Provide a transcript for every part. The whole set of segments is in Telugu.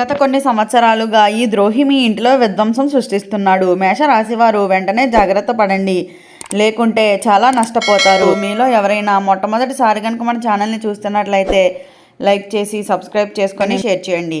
గత కొన్ని సంవత్సరాలుగా ఈ ద్రోహి మీ ఇంటిలో విధ్వంసం సృష్టిస్తున్నాడు. మేషరాశివారు వెంటనే జాగ్రత్త పడండి. లేకుంటే చాలా నష్టపోతారు. మీలో ఎవరైనా మొట్టమొదటిసారి కనుక మన ఛానల్ని చూస్తున్నట్లయితే లైక్ చేసి సబ్స్క్రైబ్ చేసుకొని షేర్ చేయండి.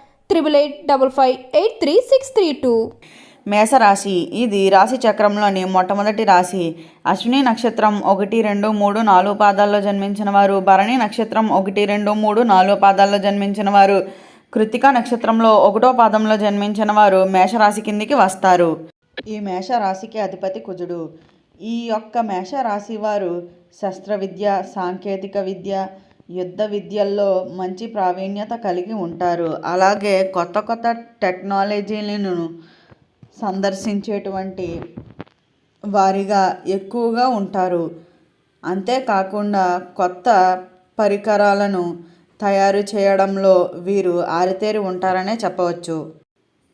triple eight double five eight three six three two. మేషరాశి. ఇది రాశి చక్రంలోని మొట్టమొదటి రాశి. అశ్విని నక్షత్రం ఒకటి రెండు మూడు నాలుగు పాదాల్లో జన్మించిన వారు. భరణి నక్షత్రం ఒకటి రెండు మూడు నాలుగు పాదాల్లో జన్మించిన వారు. కృతికా నక్షత్రంలో ఒకటో పాదంలో జన్మించిన వారు మేషరాశి కిందికి వస్తారు. ఈ మేషరాశికి అధిపతి కుజుడు. ఈ యొక్క మేషరాశి వారు శస్త్ర విద్య సాంకేతిక విద్య యుద్ధ విద్యల్లో మంచి ప్రావీణ్యత కలిగి ఉంటారు. అలాగే కొత్త కొత్త టెక్నాలజీలను సందర్శించేటువంటి వారిగా ఎక్కువగా ఉంటారు. అంతేకాకుండా కొత్త పరికరాలను తయారు చేయడంలో వీరు ఆరితేరి ఉంటారనే చెప్పవచ్చు.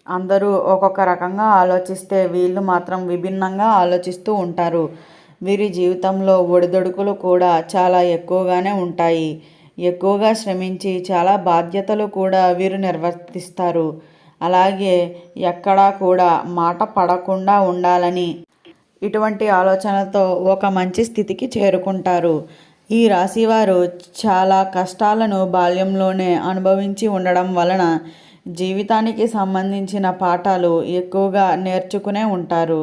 అందరూ ఒక్కొక్క రకంగా ఆలోచిస్తే వీళ్ళు మాత్రం విభిన్నంగా ఆలోచిస్తూ ఉంటారు. వీరి జీవితంలో ఒడిదొడుకులు కూడా చాలా ఎక్కువగానే ఉంటాయి. ఎక్కువగా శ్రమించి చాలా బాధ్యతలు కూడా వీరు నిర్వర్తిస్తారు. అలాగే ఎక్కడా కూడా మాట పడకుండా ఉండాలని ఇటువంటి ఆలోచనతో ఒక మంచి స్థితికి చేరుకుంటారు. ఈ రాశివారు చాలా కష్టాలను బాల్యంలోనే అనుభవించి ఉండడం వలన జీవితానికి సంబంధించిన పాఠాలు ఎక్కువగా నేర్చుకునే ఉంటారు.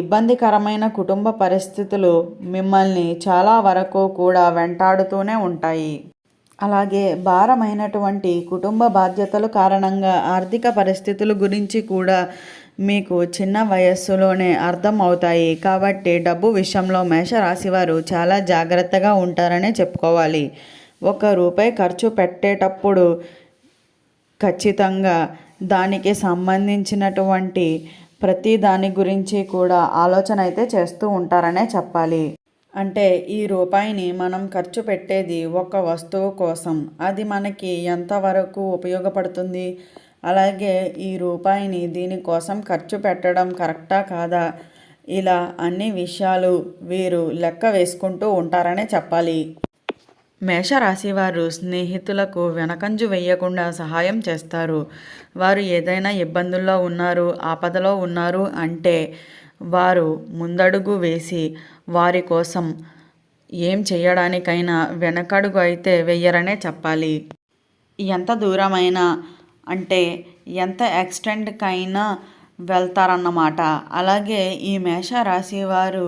ఇబ్బందికరమైన కుటుంబ పరిస్థితులు మిమ్మల్ని చాలా వరకు కూడా వెంటాడుతూనే ఉంటాయి. అలాగే భారమైనటువంటి కుటుంబ బాధ్యతలు కారణంగా ఆర్థిక పరిస్థితుల గురించి కూడా మీకు చిన్న వయస్సులోనే అర్థం అవుతాయి. కాబట్టి డబ్బు విషయంలో మేషరాశివారు చాలా జాగ్రత్తగా ఉంటారనే చెప్పుకోవాలి. ఒక రూపాయి ఖర్చు పెట్టేటప్పుడు ఖచ్చితంగా దానికి సంబంధించినటువంటి ప్రతి దాని గురించి కూడా ఆలోచన అయితే చేస్తూ ఉంటారనే చెప్పాలి. అంటే ఈ రూపాయిని మనం ఖర్చు పెట్టేది ఒక వస్తువు కోసం. అది మనకి ఎంతవరకు ఉపయోగపడుతుంది? అలాగే ఈ రూపాయిని దీనికోసం ఖర్చు పెట్టడం కరెక్టా కాదా? ఇలా అన్ని విషయాలు వీరు లెక్క వేసుకుంటూ ఉంటారనే చెప్పాలి. మేషరాశివారు స్నేహితులకు వెనకంజు వేయకుండా సహాయం చేస్తారు. వారు ఏదైనా ఇబ్బందుల్లో ఉన్నారు ఆపదలో ఉన్నారు అంటే వారు ముందడుగు వేసి వారి కోసం ఏం చేయడానికైనా వెనకడుగు అయితే వెయ్యరనే చెప్పాలి. ఎంత దూరమైనా అంటే ఎంత ఎక్స్టెంట్కైనా వెళ్తారన్నమాట. అలాగే ఈ మేషరాశి వారు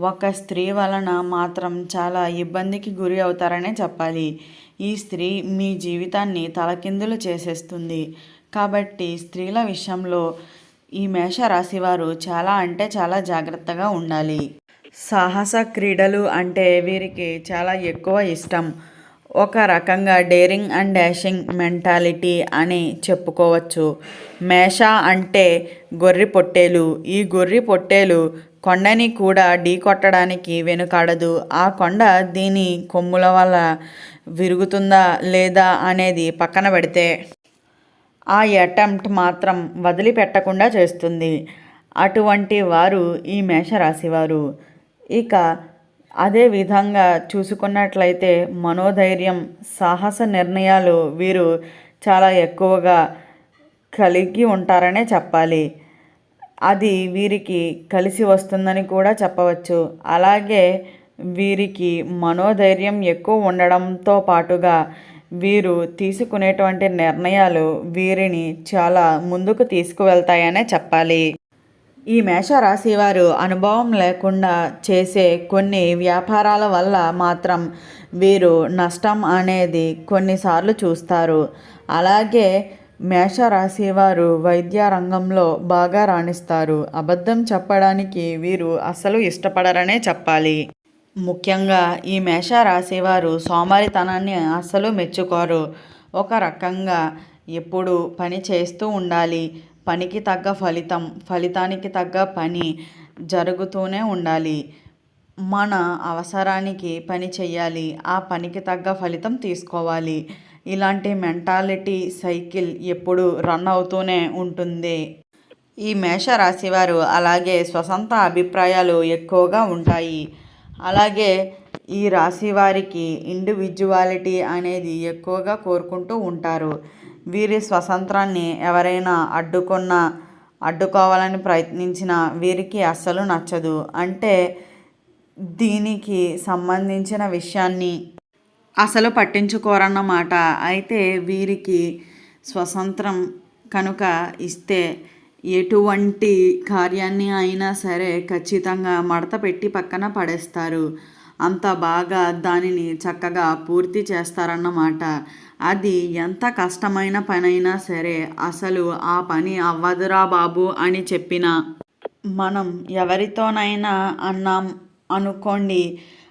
ఒక స్త్రీ వలన మాత్రం చాలా ఇబ్బందికి గురి అవుతారనే చెప్పాలి. ఈ స్త్రీ మీ జీవితాన్ని తలకిందులు చేసేస్తుంది. కాబట్టి స్త్రీల విషయంలో ఈ మేషరాశి వారు చాలా అంటే చాలా జాగ్రత్తగా ఉండాలి. సాహస క్రీడలు అంటే వీరికి చాలా ఎక్కువ ఇష్టం. ఒక రకంగా డేరింగ్ అండ్ డాషింగ్ మెంటాలిటీ అని చెప్పుకోవచ్చు. మేష అంటే గొర్రె పొట్టేలు. ఈ గొర్రె పొట్టేలు కొండని కూడా ఢీ కొట్టడానికి వెనుకాడదు. ఆ కొండ దీని కొమ్ముల వల్ల విరుగుతుందా లేదా అనేది పక్కన పెడితే ఆ అటెంప్ట్ మాత్రం వదిలిపెట్టకుండా చేస్తుంది. అటువంటి వారు ఈ మేషరాశివారు. ఇక అదే విధంగా చూసుకున్నట్లయితే మనోధైర్యం సాహస నిర్ణయాలు వీరు చాలా ఎక్కువగా కలిగి ఉంటారనే చెప్పాలి. అది వీరికి కలిసి వస్తుందని కూడా చెప్పవచ్చు. అలాగే వీరికి మనోధైర్యం ఎక్కువ ఉండడంతో పాటుగా వీరు తీసుకునేటువంటి నిర్ణయాలు వీరిని చాలా ముందుకు తీసుకువెళ్తాయనే చెప్పాలి. ఈ మేషరాశి వారు అనుభవం లేకుండా చేసే కొన్ని వ్యాపారాల వల్ల మాత్రం వీరు నష్టం అనేది కొన్నిసార్లు చూస్తారు. అలాగే మేష వారు వైద్య రంగంలో బాగా రాణిస్తారు. అబద్ధం చెప్పడానికి వీరు అసలు ఇష్టపడరనే చెప్పాలి. ముఖ్యంగా ఈ మేష వారు సోమరితనాన్ని అస్సలు మెచ్చుకోరు. ఒక రకంగా ఎప్పుడు పని చేస్తూ ఉండాలి. పనికి తగ్గ ఫలితం ఫలితానికి తగ్గ పని జరుగుతూనే ఉండాలి. మన అవసరానికి పని చేయాలి. ఆ పనికి తగ్గ ఫలితం తీసుకోవాలి. ఇలాంటి మెంటాలిటీ సైకిల్ ఎప్పుడు రన్ అవుతూనే ఉంటుంది. ఈ మేషరాశివారు అలాగే స్వసంత అభిప్రాయాలు ఎక్కువగా ఉంటాయి. అలాగే ఈ రాశి వారికి ఇండివిజువాలిటీ అనేది ఎక్కువగా కోరుకుంటూ ఉంటారు. వీరి స్వతంత్రాన్ని ఎవరైనా అడ్డుకున్నా అడ్డుకోవాలని ప్రయత్నించిన వీరికి అస్సలు నచ్చదు. అంటే దీనికి సంబంధించిన విషయాన్ని అసలు పట్టించుకోరన్నమాట. అయితే వీరికి స్వతంత్రం కనుక ఇస్తే ఎటువంటి కార్యాన్ని అయినా సరే ఖచ్చితంగా మడత పెట్టి పక్కన పడేస్తారు. అంత బాగా దానిని చక్కగా పూర్తి చేస్తారన్నమాట. అది ఎంత కష్టమైన పనైనా సరే అసలు ఆ పని అవ్వదురా బాబు అని చెప్పిన మనం ఎవరితోనైనా అన్నాం అనుకోండి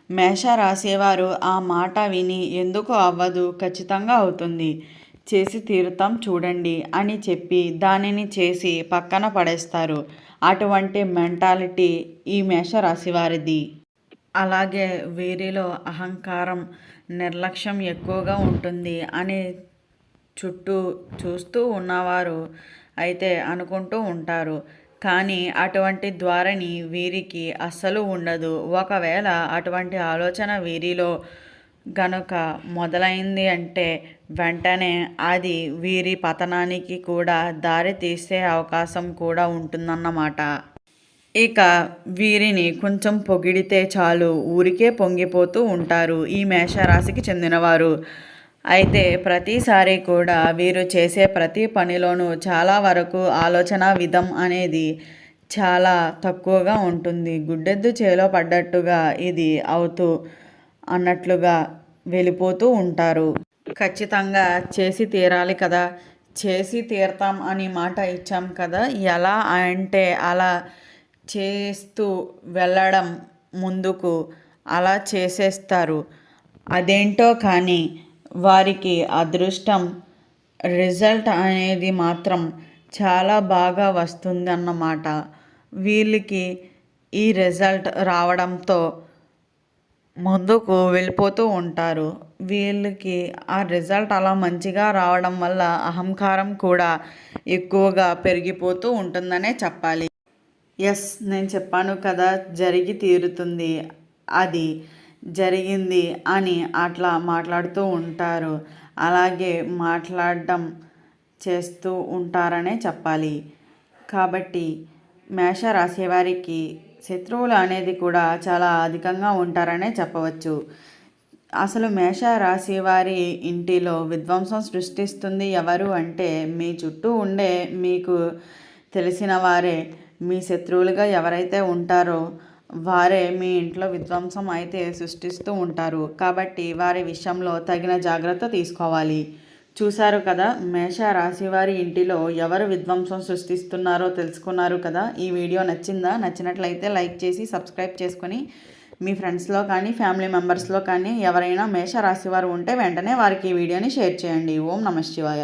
మేష రాసేవారు ఆ మాట విని ఎందుకు అవ్వదు? ఖచ్చితంగా అవుతుంది. చేసి తీరుతాం చూడండి అని చెప్పి దానిని చేసి పక్కన పడేస్తారు. అటువంటి మెంటాలిటీ ఈ మేష రాశివారిది అలాగే వీరిలో అహంకారం నిర్లక్ష్యం ఎక్కువగా ఉంటుంది అని చుట్టూ చూస్తూ ఉన్నవారు అయితే అనుకుంటూ ఉంటారు. కానీ అటువంటి ద్వారని వీరికి అస్సలు ఉండదు. ఒకవేళ అటువంటి ఆలోచన వీరిలో గనుక మొదలైంది అంటే వెంటనే అది వీరి పతనానికి కూడా దారి తీసే అవకాశం కూడా ఉంటుందన్నమాట. ఇక వీరిని కొంచెం పొగిడితే చాలు ఊరికే పొంగిపోతూ ఉంటారు ఈ మేషరాశికి చెందినవారు. అయితే ప్రతిసారి కూడా వీరు చేసే ప్రతి పనిలోనూ చాలా వరకు ఆలోచన విధం అనేది చాలా తక్కువగా ఉంటుంది. గుడ్డెద్దు చేలో పడ్డట్టుగా ఇది అవుతూ అన్నట్లుగా వెళ్ళిపోతూ ఉంటారు. ఖచ్చితంగా చేసి తీరాలి కదా. చేసి తీరతాం అని మాట ఇచ్చాం కదా. ఎలా అంటే అలా చేస్తూ వెళ్ళడం ముందుకు అలా చేసేస్తారు. అదేంటో కానీ వారికి అదృష్టం. రిజల్ట్ అనేది మాత్రం చాలా బాగా వస్తుందన్నమాట. వీళ్ళకి ఈ రిజల్ట్ రావడంతో ముందుకు వెళ్ళిపోతూ ఉంటారు. వీళ్ళకి ఆ రిజల్ట్ అలా మంచిగా రావడం వల్ల అహంకారం కూడా ఎక్కువగా పెరిగిపోతూ ఉంటుందనే చెప్పాలి. ఎస్ నేను చెప్పాను కదా జరిగి తీరుతుంది. అది జరిగింది అని అట్లా మాట్లాడుతూ ఉంటారు. అలాగే మాట్లాడడం చేస్తూ ఉంటారనే చెప్పాలి. కాబట్టి మేష రాసేవారికి శత్రువులు అనేది కూడా చాలా అధికంగా ఉంటారనే చెప్పవచ్చు. అసలు మేష రాశివారి ఇంటిలో విధ్వంసం సృష్టిస్తుంది ఎవరు అంటే మీ చుట్టూ ఉండే మీకు తెలిసిన వారే. మీ శత్రువులుగా ఎవరైతే ఉంటారో వారే మీ ఇంట్లో విధ్వంసం అయితే సృష్టిస్తూ ఉంటారు. కాబట్టి వారి విషయంలో తగిన జాగ్రత్త తీసుకోవాలి. చూశారు కదా మేష రాశి వారి ఇంటిలో ఎవరు విధ్వంసం సృష్టిస్తున్నారో తెలుసుకున్నారు కదా. ఈ వీడియో నచ్చిందా? నచ్చినట్లయితే లైక్ చేసి సబ్స్క్రైబ్ చేసుకొని మీ ఫ్రెండ్స్లో కానీ ఫ్యామిలీ మెంబర్స్లో కానీ ఎవరైనా మేష రాశి వారు ఉంటే వెంటనే వారికి ఈ వీడియోని షేర్ చేయండి. ఓం నమ శివాయ.